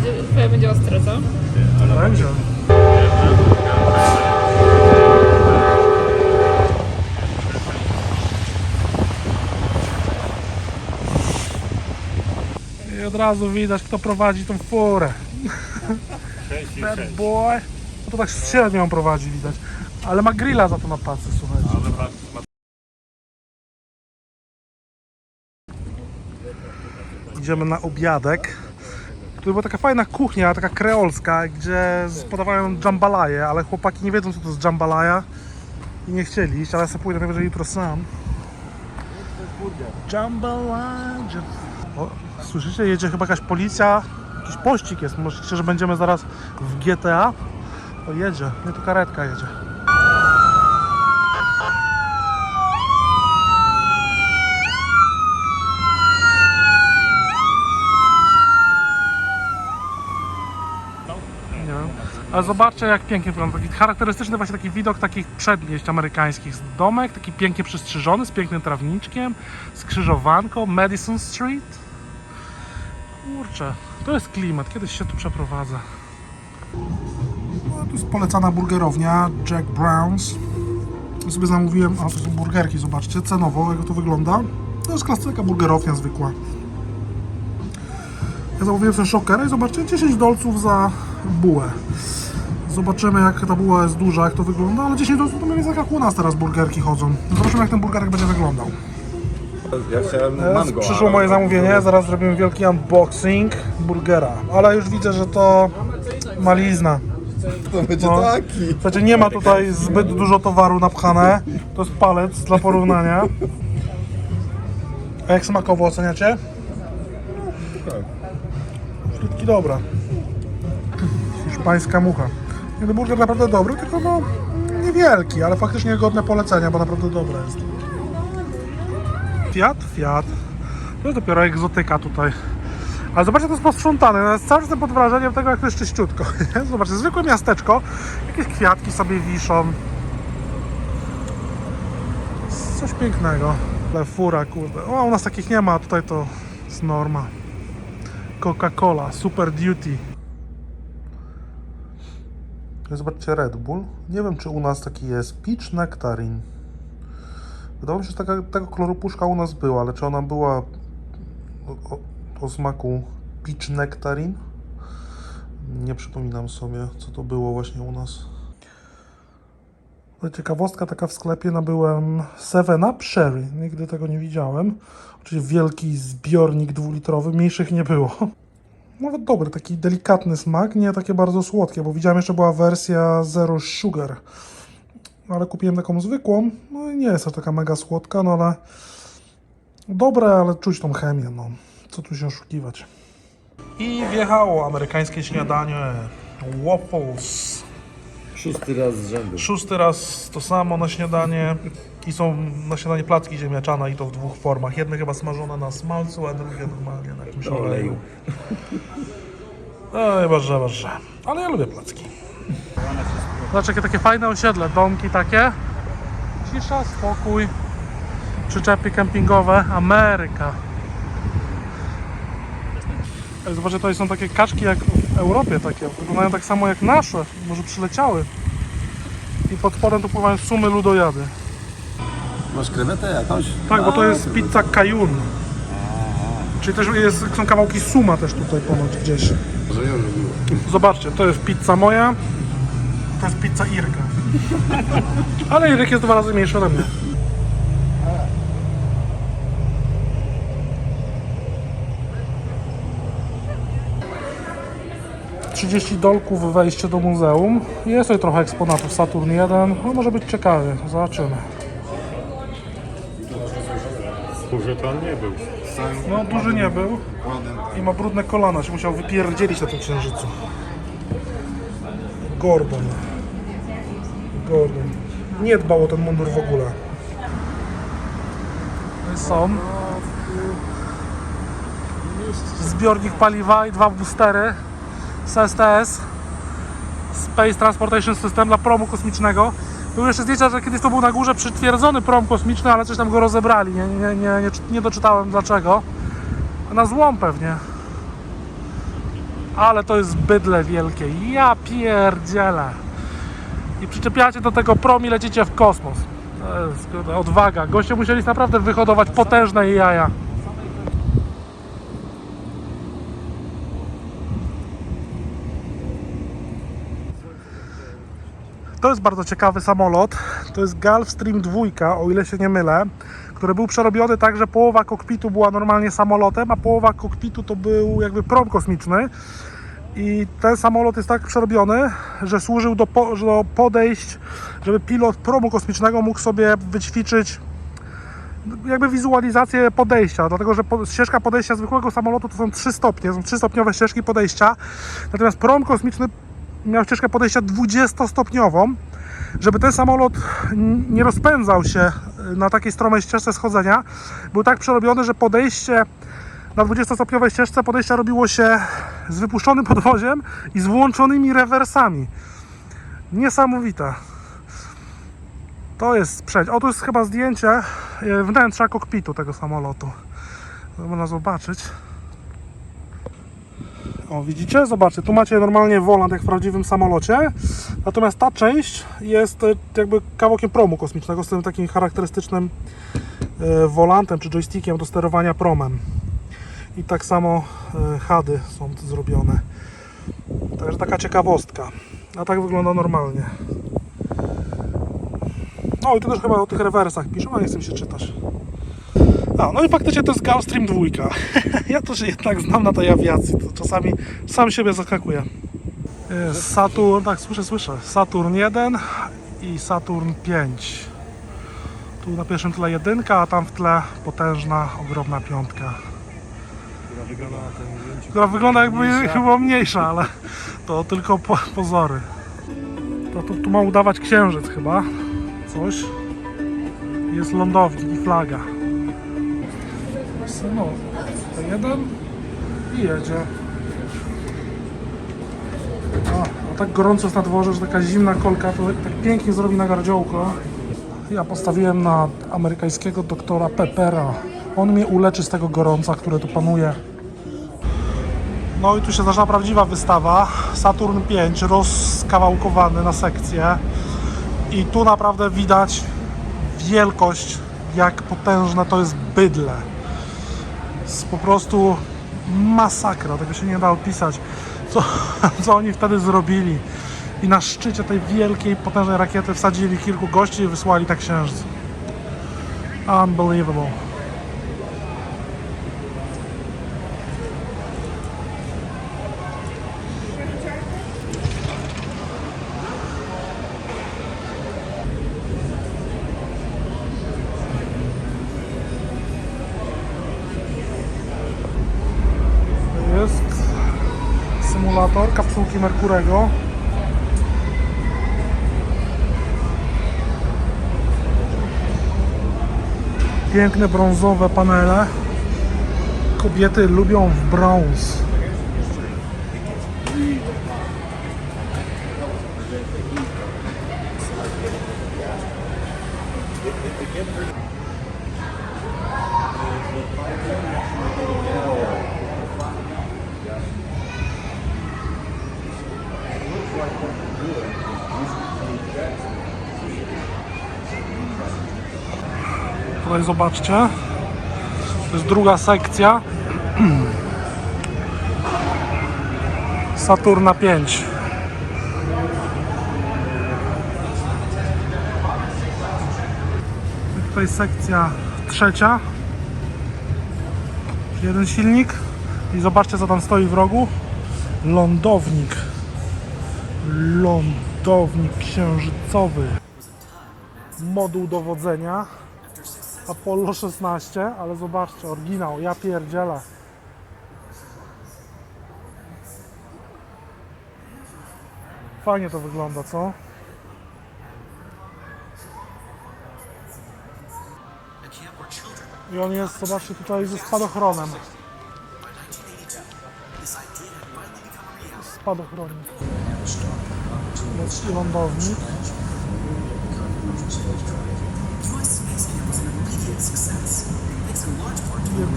będzie, twoje będzie ostre, co? Będzie. I od razu widać, kto prowadzi tą furę. Bad boy. No to tak średnio ją prowadzi, widać. Ale ma grilla za to na pacy, słuchajcie. Idziemy na obiadek. Tu była taka fajna kuchnia, taka kreolska, gdzie podawają jambalaje, ale chłopaki nie wiedzą co to jest jambalaja i nie chcieli iść, ale ja sobie pójdę najwyżej jutro sam. Jambalaya. O, słyszycie? Jedzie chyba jakaś policja, jakiś pościg jest. Myślicie, że będziemy zaraz w GTA? To jedzie, nie tu karetka jedzie. Nie. Ale zobaczcie jak pięknie wygląda. Taki charakterystyczny właśnie taki widok takich przedmieść amerykańskich. Domek taki pięknie przystrzyżony, z pięknym trawniczkiem, skrzyżowanką, Madison Street. Kurczę, to jest klimat. Kiedyś się tu przeprowadzę. No, tu jest polecana burgerownia Jack Brown's. Ja sobie zamówiłem, a to są burgerki, zobaczcie, cenowo jak to wygląda. To jest klasyka burgerownia zwykła. Ja zamówiłem sobie szokera i zobaczcie, 10 dolców za bułę. Zobaczymy jak ta buła jest duża, jak to wygląda, ale 10 dolców to mniej więcej jak u nas teraz burgerki chodzą. Zobaczymy jak ten burgerek będzie wyglądał. Ja chciałem mango. przyszło moje zamówienie, zaraz zrobimy wielki unboxing burgera, ale już widzę, że to malizna. To będzie No. taki. Słuchajcie, nie ma tutaj zbyt dużo towaru napchane, to jest palec dla porównania. A jak smakowo oceniacie? Frytki dobra. Hiszpańska mucha. Nie, no burger naprawdę dobry, tylko no niewielki, ale faktycznie godne polecenia, bo naprawdę dobre jest. Fiat, Fiat. To jest dopiero egzotyka tutaj. Ale zobaczcie, to jest posprzątane. Ja cały czas pod wrażeniem tego, jak to jest czyściutko. Zobaczcie, zwykłe miasteczko. Jakieś kwiatki sobie wiszą. Coś pięknego. Ale fura, kurde. O, u nas takich nie ma, tutaj to jest norma. Coca-Cola, Super Duty. Zobaczcie Red Bull. Nie wiem, czy u nas taki jest. Peach Nectarine. Wydawało mi się, że taka, koloru puszka u nas była, ale czy ona była o, o, smaku Peach Nectarine? Nie przypominam sobie, co to było właśnie u nas. Ciekawostka taka w sklepie nabyłem 7 Up Sherry. Nigdy tego nie widziałem. Oczywiście wielki zbiornik dwulitrowy, mniejszych nie było. Nawet dobry, taki delikatny smak, nie takie bardzo słodkie, bo widziałem jeszcze była wersja Zero Sugar. Ale kupiłem taką zwykłą, no i nie jest to taka mega słodka, no ale dobre, ale czuć tą chemię, no. Co tu się oszukiwać. I wjechało amerykańskie śniadanie. Waffles. Szósty raz z rzędu. Szósty raz to samo na śniadanie. I są na śniadanie placki ziemniaczane i to w dwóch formach. Jedne chyba smażone na smalcu, a drugie normalnie na jakimś oleju. Ej, boże, boże. Ale ja lubię placki. Zobacz, jakie takie fajne osiedle, domki takie. Cisza, spokój. Przyczepy kempingowe. Ameryka. Zobaczcie, tutaj są takie kaczki jak w Europie takie. Wyglądają tak samo jak nasze. Może przyleciały. I pod spodem tu pływają sumy ludojady. Masz krewetę jakąś? Tak, bo to jest pizza Cajun. Czyli też jest, są kawałki suma też tutaj ponoć gdzieś. Zobaczcie, to jest pizza moja, to jest pizza Irka. Ale Irek jest dwa razy mniejszy ode mnie. Trzydzieści dolków wejście do muzeum. Jest tutaj trochę eksponatów. Saturn 1. No może być ciekawy. Zobaczymy. Duży to nie był. No duży nie był. I ma brudne kolana, się musiał wypierdzielić na tym księżycu. Gordon. Gordon. Nie dbał o ten mundur w ogóle. No Są. Zbiornik paliwa i dwa boostery z STS. Space Transportation System dla promu kosmicznego. Były jeszcze zdjęcia, że kiedyś to był na górze przytwierdzony prom kosmiczny, ale coś tam go rozebrali. Nie, nie, nie, nie, nie doczytałem dlaczego. Na złom pewnie. Ale to jest bydle wielkie. Ja pierdzielę. I przyczepiacie do tego prom i lecicie w kosmos. To jest odwaga. Goście musieli naprawdę wyhodować potężne jaja. To jest bardzo ciekawy samolot. To jest Gulfstream 2, o ile się nie mylę, który był przerobiony tak, że połowa kokpitu była normalnie samolotem, a połowa kokpitu to był jakby prom kosmiczny. I ten samolot jest tak przerobiony, że służył do, po, do podejść, żeby pilot promu kosmicznego mógł sobie wyćwiczyć jakby wizualizację podejścia, dlatego że ścieżka podejścia zwykłego samolotu to są 3 stopnie, są 3 stopniowe ścieżki podejścia, natomiast prom kosmiczny miał ścieżkę podejścia 20-stopniową, żeby ten samolot nie rozpędzał się y, na takiej stromej ścieżce schodzenia, był tak przerobiony, że podejście na 20-stopniowej ścieżce podejścia robiło się z wypuszczonym podwoziem i z włączonymi rewersami. Niesamowite. To jest sprzęt. O, tu jest chyba zdjęcie e, wnętrza kokpitu tego samolotu. Można zobaczyć. O, widzicie? Zobaczcie, tu macie normalnie wolant jak w prawdziwym samolocie. Natomiast ta część jest e, jakby kawałkiem promu kosmicznego z tym takim charakterystycznym e, wolantem czy joystickiem do sterowania promem. I tak samo e, hady są zrobione. Także taka ciekawostka. A tak wygląda normalnie. No i tu też chyba o tych rewersach piszą, a nie chcę się czytać. A, no i faktycznie to jest Gulfstream 2. ja to się jednak znam na tej awiacji, to czasami sam siebie zaskakuję. Jest Saturn, tak słyszę, słyszę. Saturn 1 i Saturn 5. Tu na pierwszym tle jedynka, a tam w tle potężna, ogromna piątka. Która wygląda na tym zdjęciu. Która wygląda jakby chyba mniejsza, ale to tylko po, pozory. To tu, tu ma udawać księżyc chyba. Coś. Jest lądownik i flaga. No, jeden i jedzie. A, a tak gorąco jest na dworze, że taka zimna kolka to tak pięknie zrobi na gardziołko. Ja postawiłem na amerykańskiego doktora Peppera. On mnie uleczy z tego gorąca, które tu panuje. No i tu się zaczyna prawdziwa wystawa. Saturn 5 rozkawałkowany na sekcje. I tu naprawdę widać wielkość, jak potężne to jest bydle. Jest po prostu masakra, tego się nie da opisać, co, co oni wtedy zrobili. I na szczycie tej wielkiej, potężnej rakiety wsadzili kilku gości i wysłali na księżyc. Unbelievable. jest symulator kapsułki Merkurego. Piękne brązowe panele. Kobiety lubią w brąz. Tutaj zobaczcie. To jest druga sekcja. Saturna 5. I Tutaj sekcja trzecia. Jeden silnik. I zobaczcie co tam stoi w rogu. Lądownik. Lądownik księżycowy. Moduł dowodzenia. Apollo 16, ale zobaczcie, oryginał, ja pierdzielę. Fajnie to wygląda, co? I on jest, zobaczcie, tutaj ze spadochronem. Spadochronik. Jest lądownik. Jest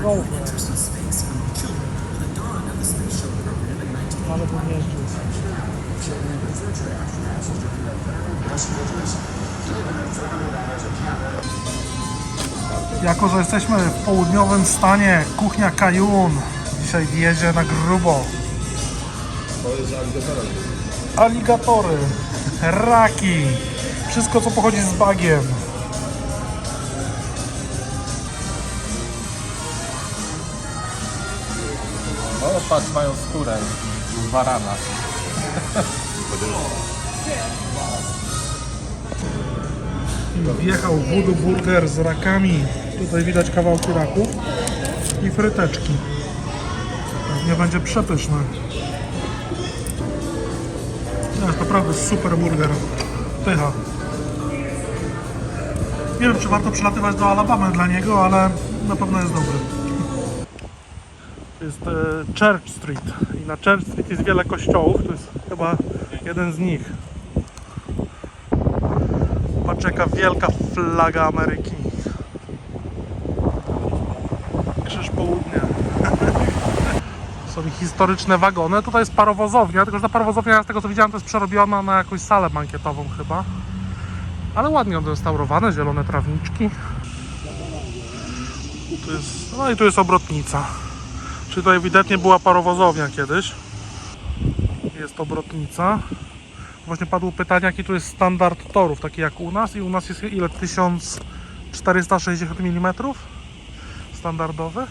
rower. ale bym jeździł. Jako, że jesteśmy w południowym stanie, kuchnia Kajun dzisiaj wjedzie na grubo. To jest. Aligatory, raki, wszystko co pochodzi z bagiem. Patrz, mają skórę barana. Wjechał Voodoo Burger z rakami. Tutaj widać kawałki raków i fryteczki. Nie będzie przepyszne. To jest naprawdę super burger. Pycha. Nie wiem, czy warto przylatywać do Alabamy dla niego, ale na pewno jest dobry. Jest e, Church Street i na Church Street jest wiele kościołów. To jest chyba jeden z nich. Patrz jaka wielka flaga Ameryki. Krzyż Południa. Są historyczne wagony. Tutaj jest parowozownia, tylko że ta parowozownia z tego co widziałem to jest przerobiona na jakąś salę bankietową chyba. Ale ładnie odrestaurowane, zielone trawniczki. Tu jest, no i tu jest obrotnica. Czyli tutaj ewidentnie była parowozownia kiedyś. Jest obrotnica. Właśnie padło pytanie, jaki tu jest standard torów, taki jak u nas. I u nas jest ile? 1460 mm standardowych.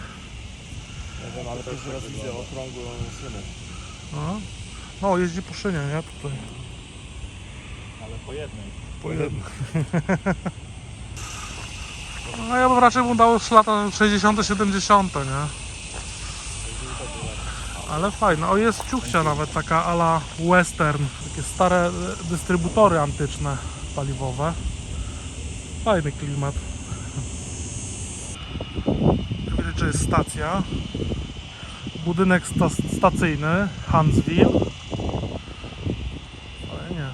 Nie wiem, ale pierwszy raz widzę okrągłą szynę. No, no jeździ po szynie, nie? Tutaj. Ale po jednej. Po jednym. No ja bym raczej mu dał lata 60 70 nie? Ale fajne. O jest ciuchcia nawet taka ala western. Takie stare e, dystrybutory antyczne paliwowe. Fajny klimat. Tu Widać, jest stacja. Budynek sta stacyjny Huntsville. Fajnie.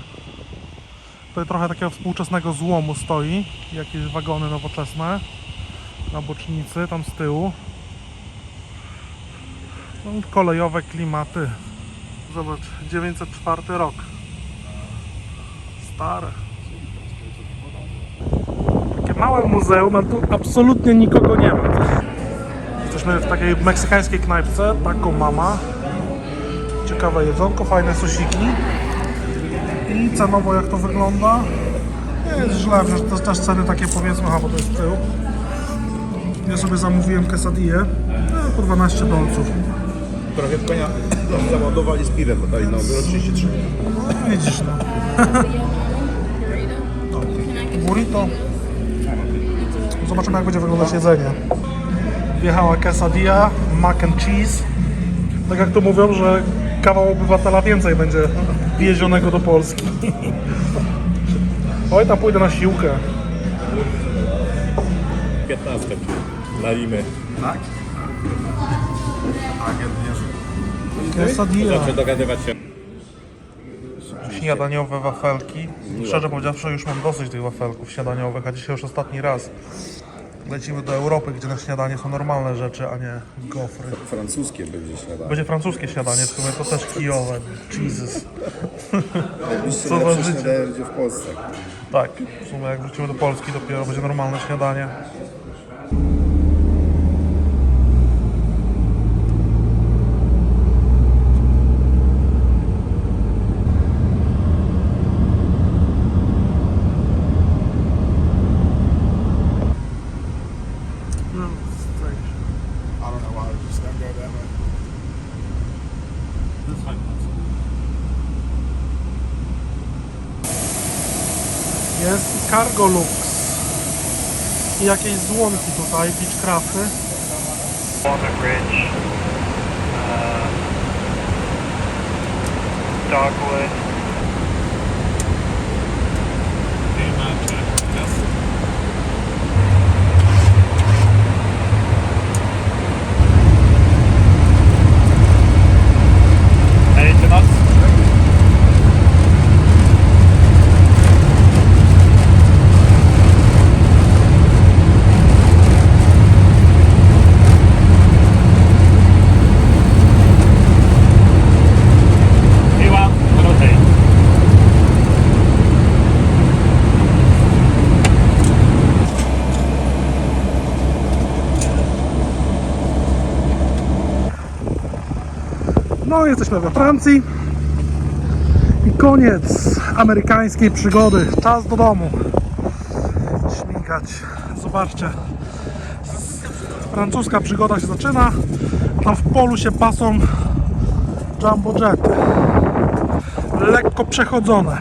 Tutaj trochę takiego współczesnego złomu stoi. Jakieś wagony nowoczesne na bocznicy, tam z tyłu. Kolejowe klimaty. Zobacz, 904 rok. Stare. Takie małe muzeum, a tu absolutnie nikogo nie ma. Jesteśmy w takiej meksykańskiej knajpce, taką mama. Ciekawe jedzonko, fajne sosiki. I cenowo jak to wygląda? Nie jest źle, przecież to też ceny takie powiedzmy, aha, bo to jest tył. Ja sobie zamówiłem quesadillę no, po 12 dolców. Trochę w konia załadowali z piwem, bo dali na obiad 33. No, widzisz no. Burrito. Zobaczymy jak będzie wyglądać jedzenie. Wjechała quesadilla, mac and cheese. Tak jak to mówią, że kawał obywatela więcej będzie wiezionego do Polski. Oj, tam pójdę na siłkę. 15 na limy. Zawsze dogadywać się. Śniadaniowe wafelki. Szczerze powiedziawszy, już mam dosyć tych wafelków śniadaniowych, a dzisiaj już ostatni raz. Lecimy do Europy, gdzie na śniadanie są normalne rzeczy, a nie gofry. Francuskie będzie śniadanie. Będzie francuskie śniadanie, w sumie to też kijowe. Jesus. Najbliższe co za lepsze życie. śniadanie będzie w Polsce. Tak, w sumie jak wrócimy do Polski, dopiero będzie normalne śniadanie. Cargo Lux. I jakieś złomki tutaj, Beechcrafty. Walnut Ridge, uh, Dogwood. No, jesteśmy we Francji. I koniec amerykańskiej przygody. Czas do domu. Śmigać. Zobaczcie. Francuska przygoda się zaczyna. Tam w polu się pasą jumbo. Lekko przechodzone.